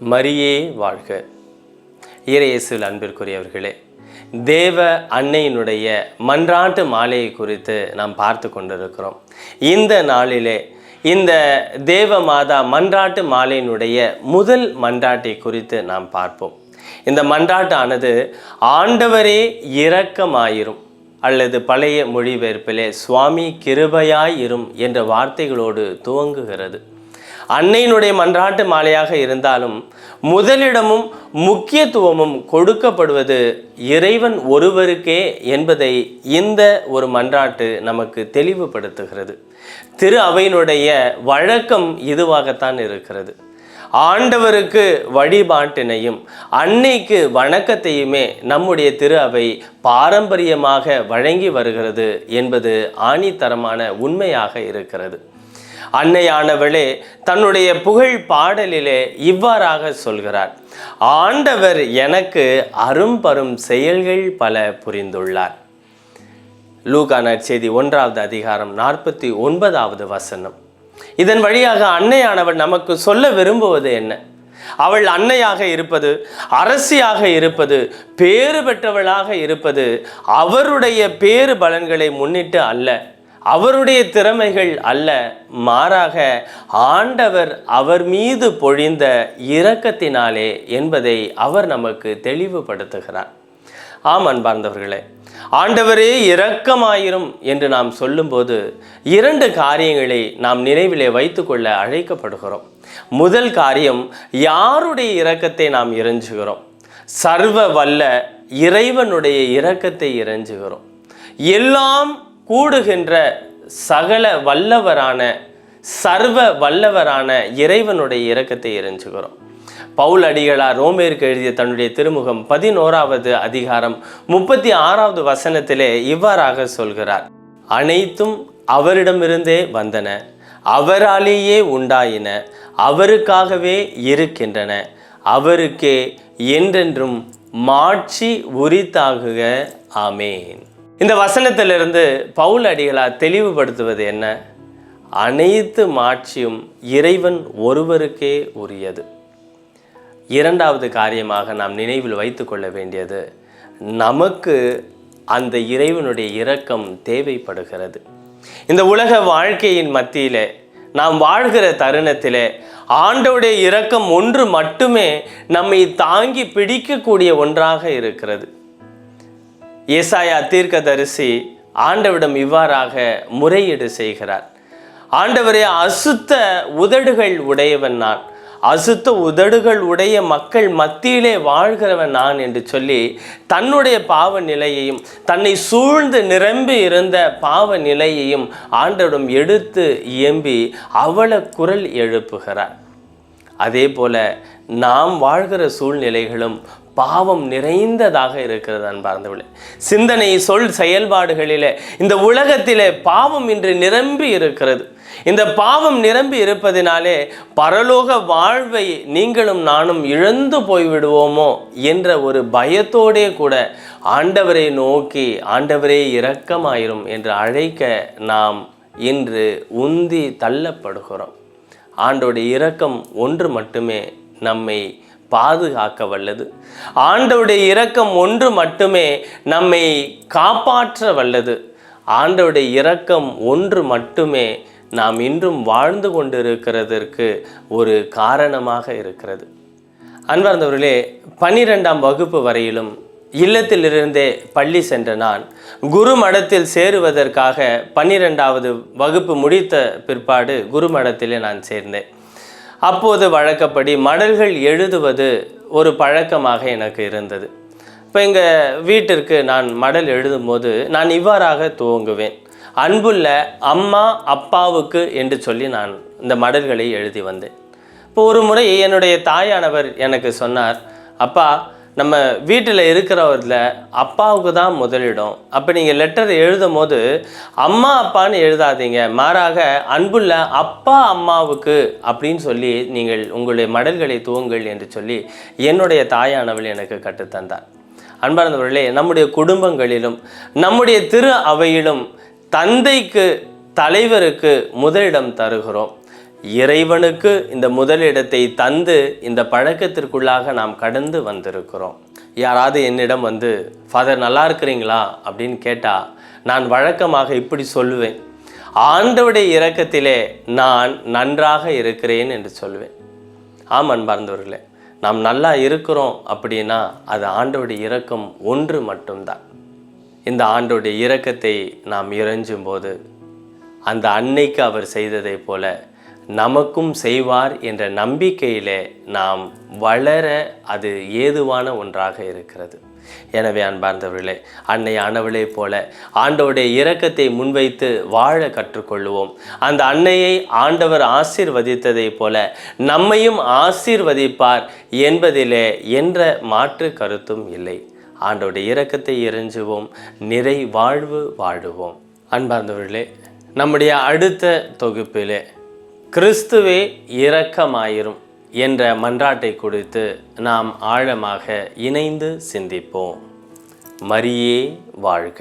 மரியே வாழ்க. இறையேசுவில் அன்பிற்குரியவர்களே தேவ அன்னையினுடைய மன்றாட்டு மாலையை குறித்து நாம் பார்த்து கொண்டிருக்கிறோம். இந்த நாளிலே இந்த தேவ மாதா மன்றாட்டு மாலையினுடைய முதல் மன்றாட்டை குறித்து நாம் பார்ப்போம். இந்த மன்றாட்டானது ஆண்டவரே இரக்கமாயிரும் அல்லது பழைய மொழிபெயர்ப்பிலே சுவாமி கிருபையாயிரும் என்ற வார்த்தைகளோடு துவங்குகிறது. அன்னையினுடைய மன்றாட்டு மாலையாக இருந்தாலும் முதலிடமும் முக்கியத்துவமும் கொடுக்கப்படுவது இறைவன் ஒருவருக்கே என்பதை இந்த ஒரு மன்றாட்டு நமக்கு தெளிவுபடுத்துகிறது. திரு அவையினுடைய வழக்கம் இதுவாகத்தான் இருக்கிறது. ஆண்டவருக்கு வழிபாட்டினையும் அன்னைக்கு வணக்கத்தையுமே நம்முடைய திரு அவை பாரம்பரியமாக வழங்கி வருகிறது என்பது ஆணித்தரமான உண்மையாக இருக்கிறது. அன்னையானவளே தன்னுடைய புகழ் பாடலிலே இவ்வாறாக சொல்கிறார். ஆண்டவர் எனக்கு அரும்பரும் செயல்கள் பல புரிந்துள்ளார். லூகான செய்தி ஒன்றாவது அதிகாரம் நாற்பத்தி ஒன்பதாவது வசனம். இதன் வழியாக அன்னையானவள் நமக்கு சொல்ல விரும்புவது என்ன? அவள் அன்னையாக இருப்பது அரசியாக இருப்பது பேறு பெற்றவளாக இருப்பது அவருடைய பேறு பலன்களை முன்னிட்டு அல்ல. அவருடைய திறமைகள் அல்ல மாறாக ஆண்டவர் அவர் மீது பொழிந்த இரக்கத்தினாலே என்பதை அவர் நமக்கு தெளிவுபடுத்துகிறார். ஆம் அன்பார்ந்தவர்களே ஆண்டவரே இரக்கமாயிரும் என்று நாம் சொல்லும்போது இரண்டு காரியங்களை நாம் நினைவிலே வைத்துக்கொள்ள அழைக்கப்படுகிறோம். முதல் காரியம் யாருடைய இரக்கத்தை நாம் இறைஞ்சுகிறோம் சர்வ வல்ல இறைவனுடைய இரக்கத்தை இறைஞ்சுகிறோம் எல்லாம் கூடுகின்ற சகல வல்லவரான சர்வ வல்லவரான இறைவனுடைய இரக்கத்தை எரிஞ்சுக்கிறோம் பவுல் அடிகளார் ரோமேருக்கு எழுதிய தன்னுடைய திருமுகம் பதினோராவது அதிகாரம் முப்பத்தி ஆறாவது வசனத்திலே இவ்வாறாக சொல்கிறார். அனைத்தும் அவரிடமிருந்தே வந்தன அவராலேயே உண்டாயின அவருக்காகவே இருக்கின்றன. அவருக்கே என்றென்றும் மாட்சி உரித்தாகுக. ஆமேன். இந்த வசனத்திலிருந்து பவுல் அடிகளார் தெளிவுபடுத்துவது என்ன? அனைத்து மாட்சியும் இறைவன் ஒருவருக்கே உரியது. இரண்டாவது காரியமாக நாம் நினைவில் வைத்துக்கொள்ள வேண்டியது நமக்கு அந்த இறைவனுடைய இரக்கம் தேவைப்படுகிறது. இந்த உலக வாழ்க்கையின் மத்தியிலே நாம் வாழ்கிற தருணத்திலே ஆண்டவுடைய இரக்கம் ஒன்று மட்டுமே நம்மை தாங்கி பிடிக்கக்கூடிய ஒன்றாக இருக்கிறது. ஏசாயா தீர்க்கதரிசி ஆண்டவிடம் இவ்வாறாக முறையீடு செய்கிறார். ஆண்டவரே அசுத்த உதடுகள் உடையவன் நான். அசுத்த உதடுகள் உடைய மக்கள் மத்தியிலே வாழ்கிறவன் நான் என்று சொல்லி தன்னுடைய பாவ நிலையையும் தன்னை சூழ்ந்து நிரம்பி இருந்த பாவ நிலையையும் ஆண்டவிடம் எடுத்து இயம்பி அவள குரல் எழுப்புகிறார். அதே போல நாம் வாழ்கிற சூழ்நிலைகளும் பாவம் நிறைந்ததாக இருக்கிறது அன்பார்ந்தவளே சிந்தனை சொல் செயல்பாடுகளிலே இந்த உலகத்திலே பாவம் இன்று நிரம்பி இருக்கிறது. இந்த பாவம் நிரம்பி இருப்பதினாலே பரலோக வாழ்வை நீங்களும் நானும் இழந்து போய்விடுவோமோ என்ற ஒரு பயத்தோடே கூட ஆண்டவரை நோக்கி ஆண்டவரே இரக்கமாயிரும் என்று அழைக்க நாம் இன்று உந்தி தள்ளப்படுகிறோம். ஆண்டோடைய இரக்கம் ஒன்று மட்டுமே நம்மை பாதுகாக்க வல்லது. ஆண்டவுடைய இரக்கம் ஒன்று மட்டுமே நம்மை காப்பாற்ற வல்லது. ஆண்டவுடைய இரக்கம் ஒன்று மட்டுமே நாம் இன்றும் வாழ்ந்து கொண்டிருக்கிறதற்கு ஒரு காரணமாக இருக்கிறது. அன்பார்ந்தவர்களே பன்னிரெண்டாம் வகுப்பு வரையிலும் இல்லத்திலிருந்தே பள்ளி சென்ற நான் குரு மடத்தில் சேருவதற்காக பன்னிரெண்டாவது வகுப்பு முடித்த பிற்பாடு குரு மடத்திலே நான் சேர்ந்தேன். அப்போது வழக்கப்படி மடல்கள் எழுதுவது ஒரு பழக்கமாக எனக்கு இருந்தது. இப்போ எங்கள் வீட்டிற்கு நான் மடல் எழுதும்போது நான் இவ்வாறாக துவங்குவேன். அன்புள்ள அம்மா அப்பாவுக்கு என்று சொல்லி நான் இந்த மடல்களை எழுதி வந்தேன். இப்போ ஒரு முறை என்னுடைய தாயானவர் எனக்கு சொன்னார் அப்பா நம்ம வீட்டில் இருக்கிறவரில் அப்பாவுக்கு தான் முதலிடம். அப்போ நீங்கள் லெட்டர் எழுதும் போது அம்மா அப்பான்னு எழுதாதீங்க. மாறாக அன்புள்ள அப்பா அம்மாவுக்கு அப்படின்னு சொல்லி நீங்கள் உங்களுடைய மடல்களை துவங்கள் என்று சொல்லி என்னுடைய தாயானவள் எனக்கு கற்றுத்தந்தார். அன்பார்ந்தவர்களே நம்முடைய குடும்பங்களிலும் நம்முடைய திரு அவையிலும் தந்தைக்கு தலைவருக்கு முதலிடம் தருகிறோம். இறைவனுக்கு இந்த முதலிடத்தை தந்து இந்த பழக்கத்திற்குள்ளாக நாம் கடந்து வந்திருக்கிறோம். யாராவது என்னிடம் வந்து ஃபாதர் நல்லா இருக்கிறீங்களா? அப்படின்னு கேட்டால் நான் வழக்கமாக இப்படி சொல்லுவேன். ஆண்டவுடைய இரக்கத்திலே நான் நன்றாக இருக்கிறேன் என்று சொல்வேன் ஆம் அன்பார்ந்தவர்களே நாம் நல்லா இருக்கிறோம் அப்படின்னா அது ஆண்டவுடைய இரக்கம் ஒன்று மட்டும்தான். இந்த ஆண்டோடைய இரக்கத்தை நாம் இறைஞ்சும் போது அந்த அன்னைக்கு அவர் செய்ததைப் போல நமக்கும் செய்வார் என்ற நம்பிக்கையிலே நாம் வளர அது ஏதுவான ஒன்றாக இருக்கிறது. எனவே அன்பார்ந்தவர்களே அன்னை ஆனவளே போல ஆண்டவருடைய இரக்கத்தை முன்வைத்து வாழ கற்றுக்கொள்வோம் அந்த அன்னையை ஆண்டவர் ஆசீர்வதித்ததைப் போல நம்மையும் ஆசீர்வதிப்பார் என்பதிலே என்ற மாற்று கருத்தும் இல்லை. ஆண்டோடைய இரக்கத்தை இறைஞ்சுவோம் நிறை வாழ்வு வாழுவோம். அன்பார்ந்தவர்களே நம்முடைய அடுத்த தொகுப்பிலே கிறிஸ்துவே இரக்கமாயிரும் என்ற மன்றாட்டை குறித்து நாம் ஆழமாக இணைந்து சிந்திப்போம். மரியே வாழ்க.